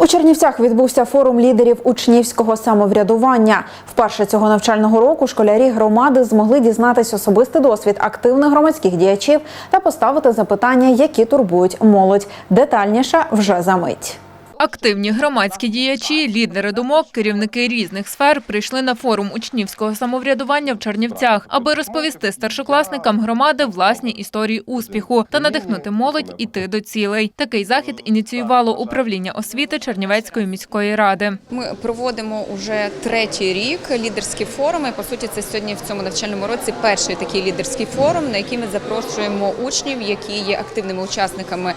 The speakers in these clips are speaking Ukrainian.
У Чернівцях відбувся форум лідерів учнівського самоврядування. Вперше цього навчального року школярі громади змогли дізнатись особистий досвід активних громадських діячів та поставити запитання, які турбують молодь. Детальніше вже за мить. Активні громадські діячі, лідери думок, керівники різних сфер прийшли на форум учнівського самоврядування в Чернівцях, аби розповісти старшокласникам громади власні історії успіху та надихнути молодь іти до цілей. Такий захід ініціювало управління освіти Чернівецької міської ради. Ми проводимо уже третій рік лідерські форуми. По суті, це сьогодні в цьому навчальному році перший такий лідерський форум, на який ми запрошуємо учнів, які є активними учасниками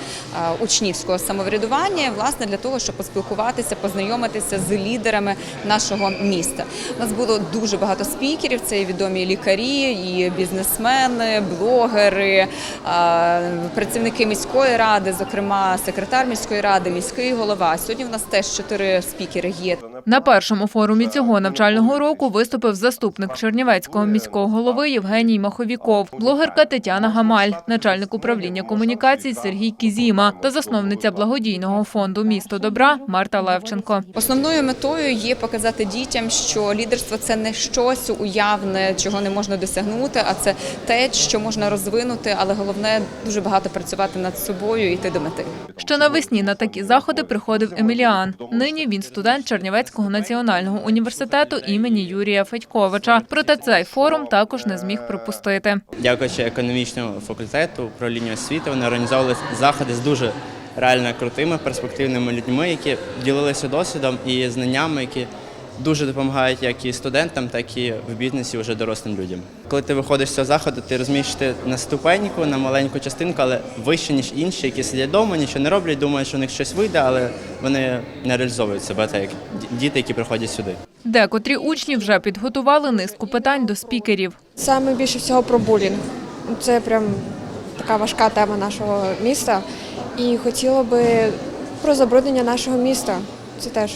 учнівського самоврядування, власне для того, щоб поспілкуватися, познайомитися з лідерами нашого міста. У нас було дуже багато спікерів. Це і відомі лікарі, і бізнесмени, блогери, працівники міської ради, зокрема секретар міської ради, міський голова. Сьогодні в нас теж чотири спікери є. На першому форумі цього навчального року виступив заступник Чернівецького міського голови Євгеній Маховіков, блогерка Тетяна Гамаль, начальник управління комунікацій Сергій Кізіма та засновниця благодійного фонду Місто добра Марта Левченко. Основною метою є показати дітям, що лідерство це не щось уявне, чого не можна досягнути, а це те, що можна розвинути, але головне дуже багато працювати над собою і йти до мети. Ще навесні на такі заходи приходив Еміліан. Нині він студент Чернівецького національного університету імені Юрія Федьковича. Проте цей форум також не зміг пропустити. Дякуючи економічному факультету, управлінню освіти, вони організовували заходи з дуже реально крутими, перспективними людьми, які ділилися досвідом і знаннями, які дуже допомагають як і студентам, так і в бізнесі вже дорослим людям. Коли ти виходиш з цього заходу, ти розумієш, що ти на ступеньку, на маленьку частинку, але вище, ніж інші, які сидять вдома, нічого не роблять, думають, що у них щось вийде, але вони не реалізовують себе так, як діти, які приходять сюди. Декотрі учні вже підготували низку питань до спікерів. Саме більше всього про булінг. Це прям така важка тема нашого міста. І хотіла би про забруднення нашого міста. Це теж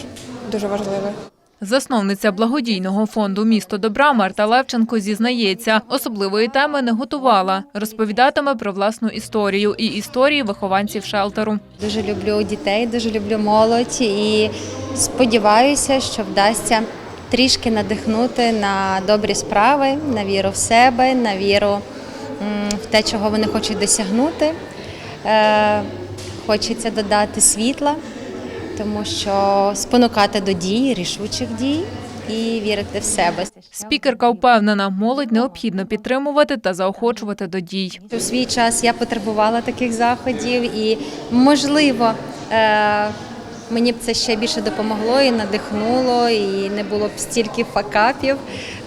дуже важливе. Засновниця благодійного фонду Місто добра Марта Левченко зізнається, особливої теми не готувала. Розповідатиме про власну історію і історії вихованців шелтеру. Дуже люблю дітей, дуже люблю молодь і сподіваюся, що вдасться трішки надихнути на добрі справи, на віру в себе, на віру в те, чого вони хочуть досягнути. Е, Хочеться додати світла, тому що спонукати до дій, рішучих дій і вірити в себе. Спікерка впевнена, молодь необхідно підтримувати та заохочувати до дій. У свій час я потребувала таких заходів, і можливо. Мені б це ще більше допомогло і надихнуло, і не було б стільки факапів.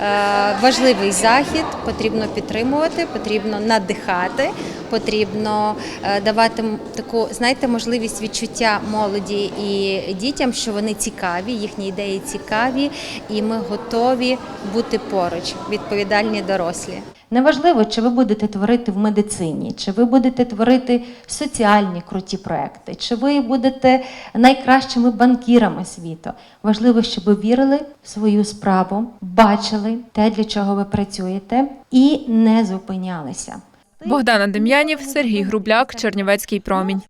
Е, Важливий захід, потрібно підтримувати, потрібно надихати, потрібно е, давати таку, знаєте, можливість відчуття молоді і дітям, що вони цікаві, їхні ідеї цікаві, і ми готові бути поруч, відповідальні дорослі. Неважливо, чи ви будете творити в медицині, чи ви будете творити соціальні круті проекти, чи ви будете найкращими банкірами світу. Важливо, щоб ви вірили в свою справу, бачили те, для чого ви працюєте, і не зупинялися. Богдана Дем'янів, Сергій Грубляк, Чернівецький промінь.